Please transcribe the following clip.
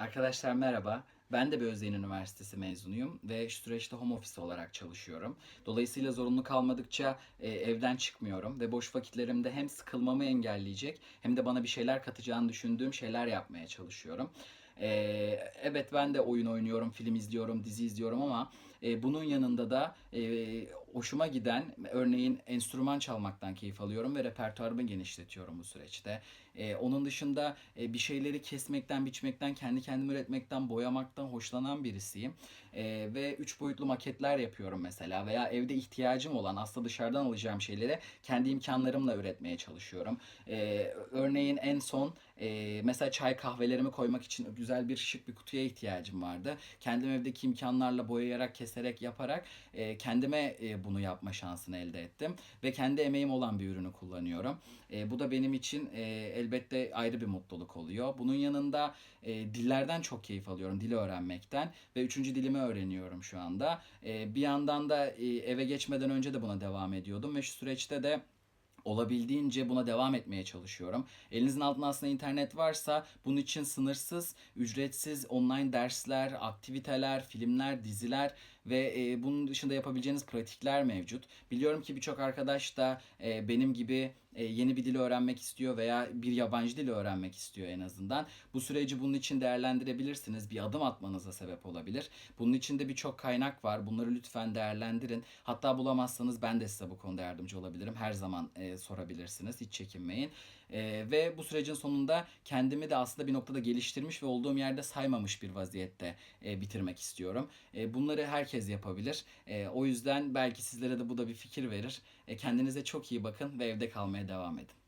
Arkadaşlar merhaba. Ben de Özyeğin Üniversitesi mezunuyum ve şu süreçte home office olarak çalışıyorum. Dolayısıyla zorunlu kalmadıkça e, evden çıkmıyorum ve boş vakitlerimde hem sıkılmamı engelleyecek hem de bana bir şeyler katacağını düşündüğüm şeyler yapmaya çalışıyorum. E, evet ben de oyun oynuyorum, film izliyorum, dizi izliyorum ama e, bunun yanında da e, hoşuma giden örneğin enstrüman çalmaktan keyif alıyorum ve repertuarımı genişletiyorum bu süreçte. E, onun dışında e, bir şeyleri kesmekten, biçmekten, kendi kendime üretmekten, boyamaktan hoşlanan birisiyim. E, ve üç boyutlu maketler yapıyorum mesela veya evde ihtiyacım olan aslında dışarıdan alacağım şeyleri kendi imkanlarımla üretmeye çalışıyorum. E, örneğin en son e, mesela çay kahvelerimi koymak için güzel bir şık bir kutuya ihtiyacım vardı. Kendim evdeki imkanlarla boyayarak, keserek, yaparak e, kendime e, bunu yapma şansını elde ettim. Ve kendi emeğim olan bir ürünü kullanıyorum. E, bu da benim için e, elbette ayrı bir mutluluk oluyor. Bunun yanında e, dillerden çok keyif alıyorum, dili öğrenmekten. Ve üçüncü dilimi öğreniyorum şu anda. E, bir yandan da e, eve geçmeden önce de buna devam ediyordum. Ve şu süreçte de olabildiğince buna devam etmeye çalışıyorum. Elinizin altında aslında internet varsa bunun için sınırsız, ücretsiz online dersler, aktiviteler, filmler, diziler ve e, bunun dışında yapabileceğiniz pratikler mevcut. Biliyorum ki birçok arkadaş da e, benim gibi e, yeni bir dil öğrenmek istiyor veya bir yabancı dil öğrenmek istiyor en azından. Bu süreci bunun için değerlendirebilirsiniz. Bir adım atmanıza sebep olabilir. Bunun için de birçok kaynak var. Bunları lütfen değerlendirin. Hatta bulamazsanız ben de size bu konuda yardımcı olabilirim. Her zaman e, sorabilirsiniz. Hiç çekinmeyin. E, ve bu sürecin sonunda kendimi de aslında bir noktada geliştirmiş ve olduğum yerde saymamış bir vaziyette e, bitirmek istiyorum. E, bunları herkes yapabilir. E, o yüzden belki sizlere de bu da bir fikir verir. E, kendinize çok iyi bakın ve evde kalmaya devam edin.